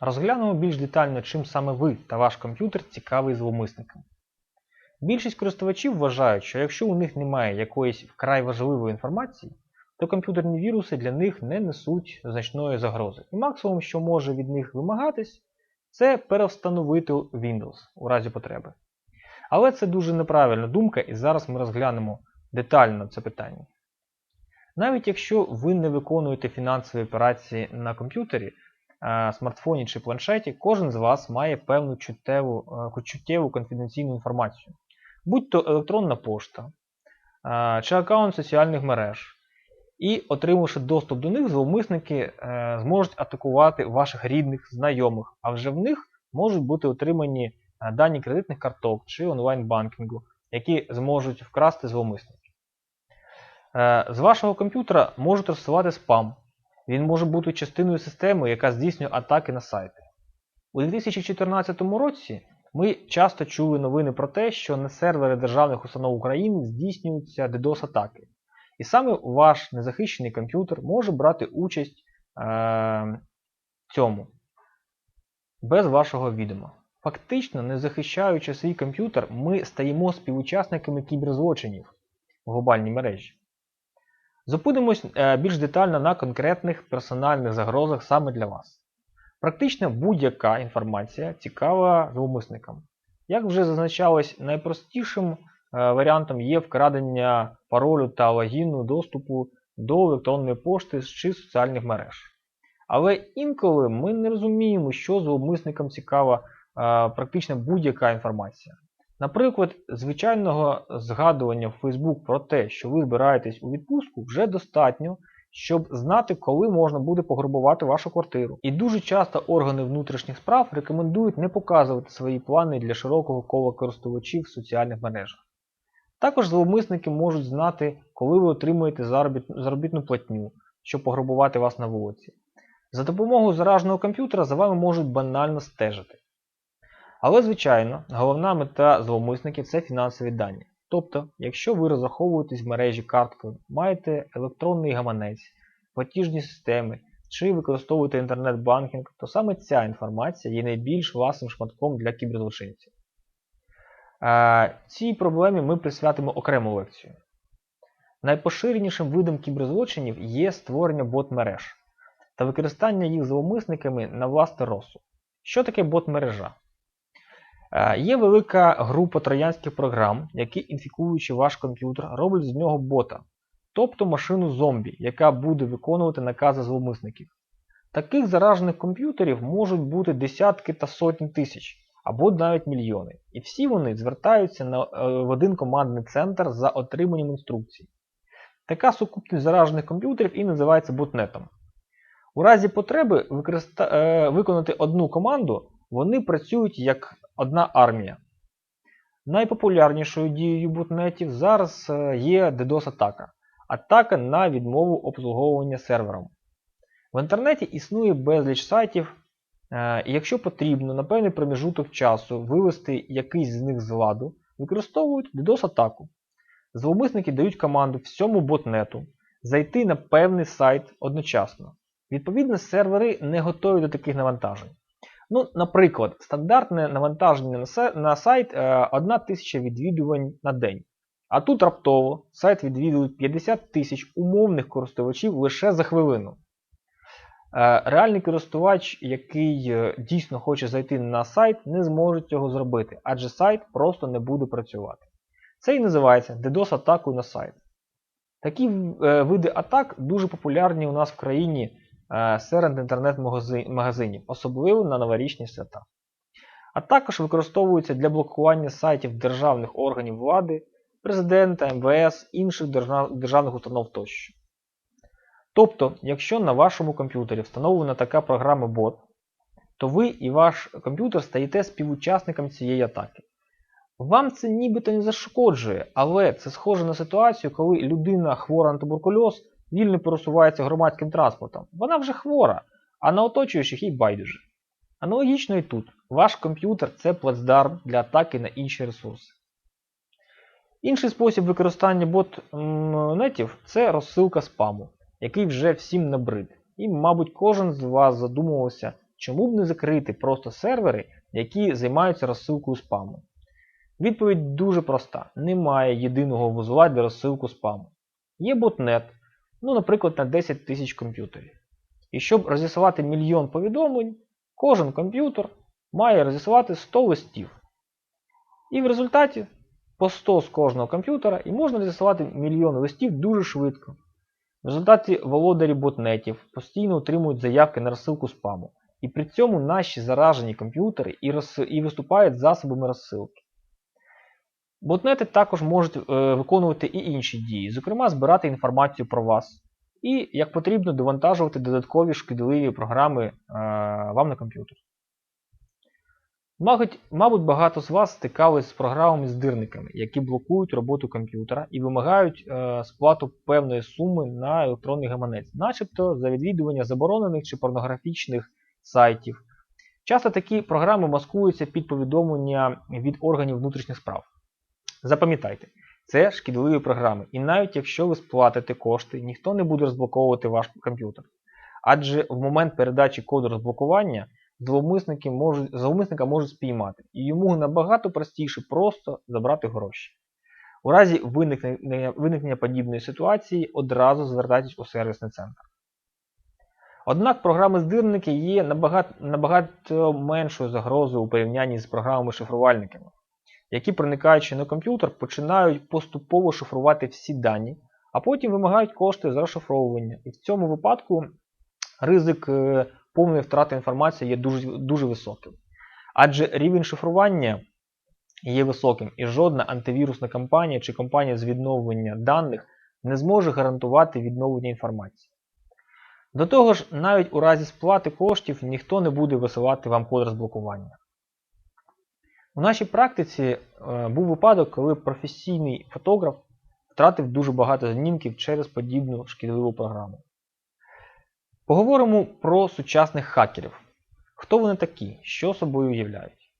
Розглянемо більш детально, чим саме ви та ваш комп'ютер цікавий зловмисникам. Більшість користувачів вважають, що якщо у них немає якоїсь вкрай важливої інформації, то комп'ютерні віруси для них не несуть значної загрози. І максимум, що може від них вимагатись, це перевстановити Windows у разі потреби. Але це дуже неправильна думка, і зараз ми розглянемо детально це питання. Навіть якщо ви не виконуєте фінансові операції на комп'ютері, смартфоні чи планшеті, кожен з вас має певну чуттєву, е, чуттєву конфіденційну інформацію, будь то електронна пошта е, чи аккаунт соціальних мереж. І, отримавши доступ до них, зловмисники е, зможуть атакувати ваших рідних, знайомих, а вже в них можуть бути отримані е, дані кредитних карток чи онлайн-банкінгу, які зможуть вкрасти зловмисники. Е, З вашого комп'ютера можуть розсилати спам. Він може бути частиною системи, яка здійснює атаки на сайти. У 2014 році ми часто чули новини про те, що на сервери державних установ України здійснюються DDoS-атаки. І саме ваш незахищений комп'ютер може брати участь е, в цьому без вашого відома. Фактично, не захищаючи свій комп'ютер, ми стаємо співучасниками кіберзлочинів в глобальній мережі. Зупинимось е, більш детально на конкретних персональних загрозах саме для вас. Практично будь-яка інформація цікава зловмисникам. Як вже зазначалось, найпростішим е, варіантом є вкрадення паролю та логіну доступу до електронної пошти чи соціальних мереж. Але інколи ми не розуміємо, що зловмисникам цікава е, практично будь-яка інформація. Наприклад, звичайного згадування в Facebook про те, що ви збираєтесь у відпустку, вже достатньо, щоб знати, коли можна буде пограбувати вашу квартиру. І дуже часто органи внутрішніх справ рекомендують не показувати свої плани для широкого кола користувачів в соціальних мережах. Також зловмисники можуть знати, коли ви отримуєте заробітну платню, щоб пограбувати вас на вулиці. За допомогою зараженого комп'ютера за вами можуть банально стежити. Але, звичайно, головна мета зловмисників це фінансові дані. Тобто, якщо ви розраховуєтесь в мережі карткою, маєте електронний гаманець, платіжні системи чи використовуєте інтернет-банкінг, то саме ця інформація є найбільш власним шматком для кіберзлочинців. Е, Цій проблемі ми присвятимо окрему лекцію. Найпоширенішим видом кіберзлочинів є створення бот-мереж та використання їх зловмисниками на власний розсуд. Що таке бот-мережа? Е, Є велика група троянських програм, які, інфікуючи ваш комп'ютер, роблять з нього бота, тобто машину зомбі, яка буде виконувати накази зловмисників. Таких заражених комп'ютерів можуть бути десятки та сотні тисяч, або навіть мільйони. І всі вони звертаються на, е, в один командний центр за отриманням інструкцій. Така сукупність заражених комп'ютерів і називається ботнетом. У разі потреби використа... е, виконати одну команду, вони працюють як одна армія. Найпопулярнішою дією ботнетів зараз е, є DDoS-атака. Атака на відмову обслуговування сервером. В інтернеті існує безліч сайтів, е, і якщо потрібно на певний проміжуток часу вивести якийсь з них з ладу, використовують DDoS-атаку. Зловмисники дають команду всьому ботнету зайти на певний сайт одночасно. Відповідно, сервери не готові до таких навантажень. Ну, наприклад, стандартне навантаження на сайт е, 1 тисяча відвідувань на день. А тут раптово сайт відвідують 50 тисяч умовних користувачів лише за хвилину. Е, Реальний користувач, який е, дійсно хоче зайти на сайт, не зможе цього зробити, адже сайт просто не буде працювати. Це і називається DDoS-атакою на сайт. Такі е, види атак дуже популярні у нас в країні е, серед інтернет-магазинів, особливо на новорічні свята. А також використовуються для блокування сайтів державних органів влади, президента, МВС, інших державних установ тощо. Тобто, якщо на вашому комп'ютері встановлена така програма бот, то ви і ваш комп'ютер стаєте співучасником цієї атаки. Вам це нібито не зашкоджує, але це схоже на ситуацію, коли людина хвора на туберкульоз вільно пересувається громадським транспортом. Вона вже хвора, а на оточуючих їй байдуже. Аналогічно і тут. Ваш комп'ютер це плацдарм для атаки на інші ресурси. Інший спосіб використання ботнетів це розсилка спаму, який вже всім набрид. І, мабуть, кожен з вас задумувався, чому б не закрити просто сервери, які займаються розсилкою спаму? Відповідь дуже проста: немає єдиного вузла для розсилку спаму. Є ботнет, ну, наприклад, на 10 тисяч комп'ютерів. І щоб розіслати мільйон повідомлень, кожен комп'ютер має розіслати 100 листів. І в результаті по 100 з кожного комп'ютера і можна розіслати мільйон листів дуже швидко. В результаті володарі ботнетів постійно отримують заявки на розсилку спаму. І при цьому наші заражені комп'ютери і, виступають засобами розсилки. Ботнети також можуть е, виконувати і інші дії, зокрема, збирати інформацію про вас. І, як потрібно, довантажувати додаткові шкідливі програми е, вам на комп'ютер. Мабуть, багато з вас стикались з програмами-здирниками, які блокують роботу комп'ютера і вимагають е, сплату певної суми на електронний гаманець, начебто за відвідування заборонених чи порнографічних сайтів. Часто такі програми маскуються під повідомлення від органів внутрішніх справ. Запам'ятайте, це шкідливі програми, і навіть якщо ви сплатите кошти, ніхто не буде розблоковувати ваш комп'ютер. Адже в момент передачі коду розблокування зловмисники можуть, зловмисника можуть спіймати, і йому набагато простіше просто забрати гроші. У разі виникнення, виникнення подібної ситуації одразу звертайтесь у сервісний центр. Однак програми-здирники є набагато, набагато меншою загрозою у порівнянні з програмами-шифрувальниками, які, проникаючи на комп'ютер, починають поступово шифрувати всі дані, а потім вимагають кошти за розшифровування. І в цьому випадку ризик е, повної втрати інформації є дуже, дуже високим. Адже рівень шифрування є високим, і жодна антивірусна компанія чи компанія з відновлення даних не зможе гарантувати відновлення інформації. До того ж, навіть у разі сплати коштів ніхто не буде висилати вам код розблокування. У нашій практиці е, був випадок, коли професійний фотограф втратив дуже багато знімків через подібну шкідливу програму. Поговоримо про сучасних хакерів. Хто вони такі, що собою уявляють?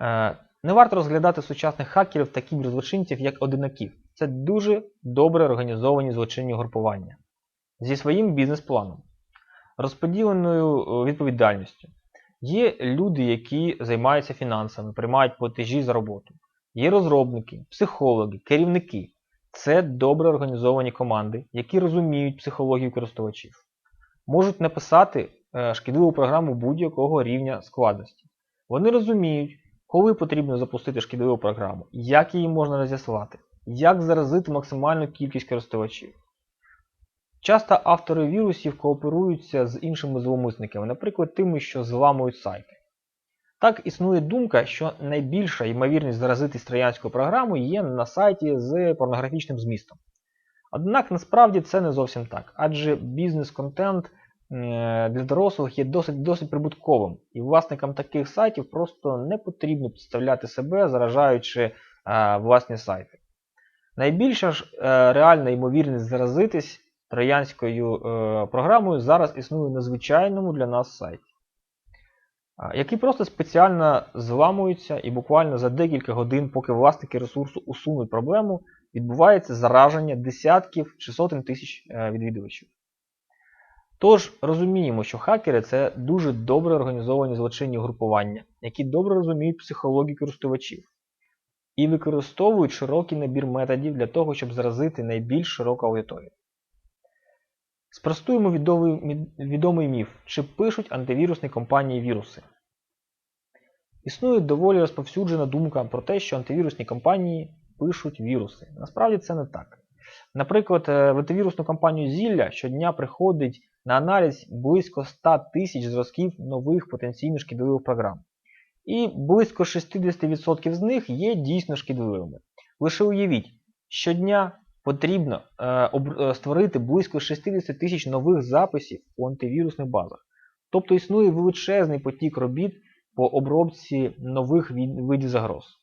Е, не варто розглядати сучасних хакерів та кіберзлочинців як одинаків. Це дуже добре організовані злочинні групування зі своїм бізнес-планом, розподіленою е, відповідальністю. Є люди, які займаються фінансами, приймають платежі за роботу. Є розробники, психологи, керівники. Це добре організовані команди, які розуміють психологію користувачів. Можуть написати е, шкідливу програму будь-якого рівня складності. Вони розуміють, коли потрібно запустити шкідливу програму, як її можна розіслати, як заразити максимальну кількість користувачів. Часто автори вірусів кооперуються з іншими зловмисниками, наприклад, тими, що зламують сайти. Так існує думка, що найбільша ймовірність заразитись троянською програмою є на сайті з порнографічним змістом. Однак насправді це не зовсім так, адже бізнес-контент е, для дорослих є досить досить прибутковим, і власникам таких сайтів просто не потрібно підставляти себе, заражаючи е, власні сайти. Найбільша ж е, реальна ймовірність заразитись троянською програмою зараз існує на звичайному для нас сайті, який просто спеціально зламується і буквально за декілька годин, поки власники ресурсу усунуть проблему відбувається зараження десятків чи сотень тисяч е, відвідувачів. Тож розуміємо, що хакери це дуже добре організовані злочинні групування, які добре розуміють психологію користувачів і використовують широкий набір методів для того, щоб заразити найбільш широку аудиторію. Спростуємо відомий, відомий міф, чи пишуть антивірусні компанії віруси. Існує доволі розповсюджена думка про те, що антивірусні компанії пишуть віруси. Насправді це не так. Наприклад, е, в антивірусну компанію Зілля щодня приходить на аналіз близько 100 тисяч зразків нових потенційно шкідливих програм. І близько 60% з них є дійсно шкідливими. Лише уявіть, щодня потрібно е, е, створити близько 60 тисяч нових записів у антивірусних базах. Тобто існує величезний потік робіт по обробці нових видів загроз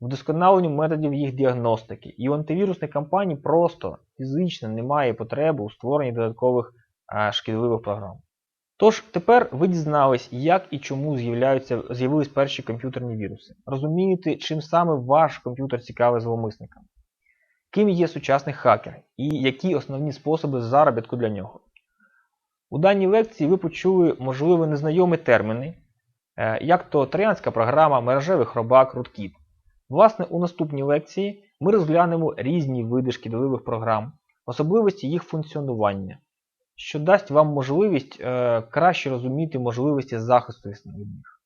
вдосконаленню методів їх діагностики. І у антивірусних компаній просто фізично немає потреби у створенні додаткових шкідливих програм. Тож, тепер ви дізнались, як і чому з'явились перші комп'ютерні віруси. Розумієте, чим саме ваш комп'ютер цікавий зловмисникам, ким є сучасний хакер і які основні способи заробітку для нього. У даній лекції ви почули, можливо, незнайомі терміни, е, як то троянська програма, мережевий хробак, руткіт. Власне, у наступній лекції ми розглянемо різні види шкідливих програм, особливості їх функціонування, що дасть вам можливість е, краще розуміти можливості захисту від них.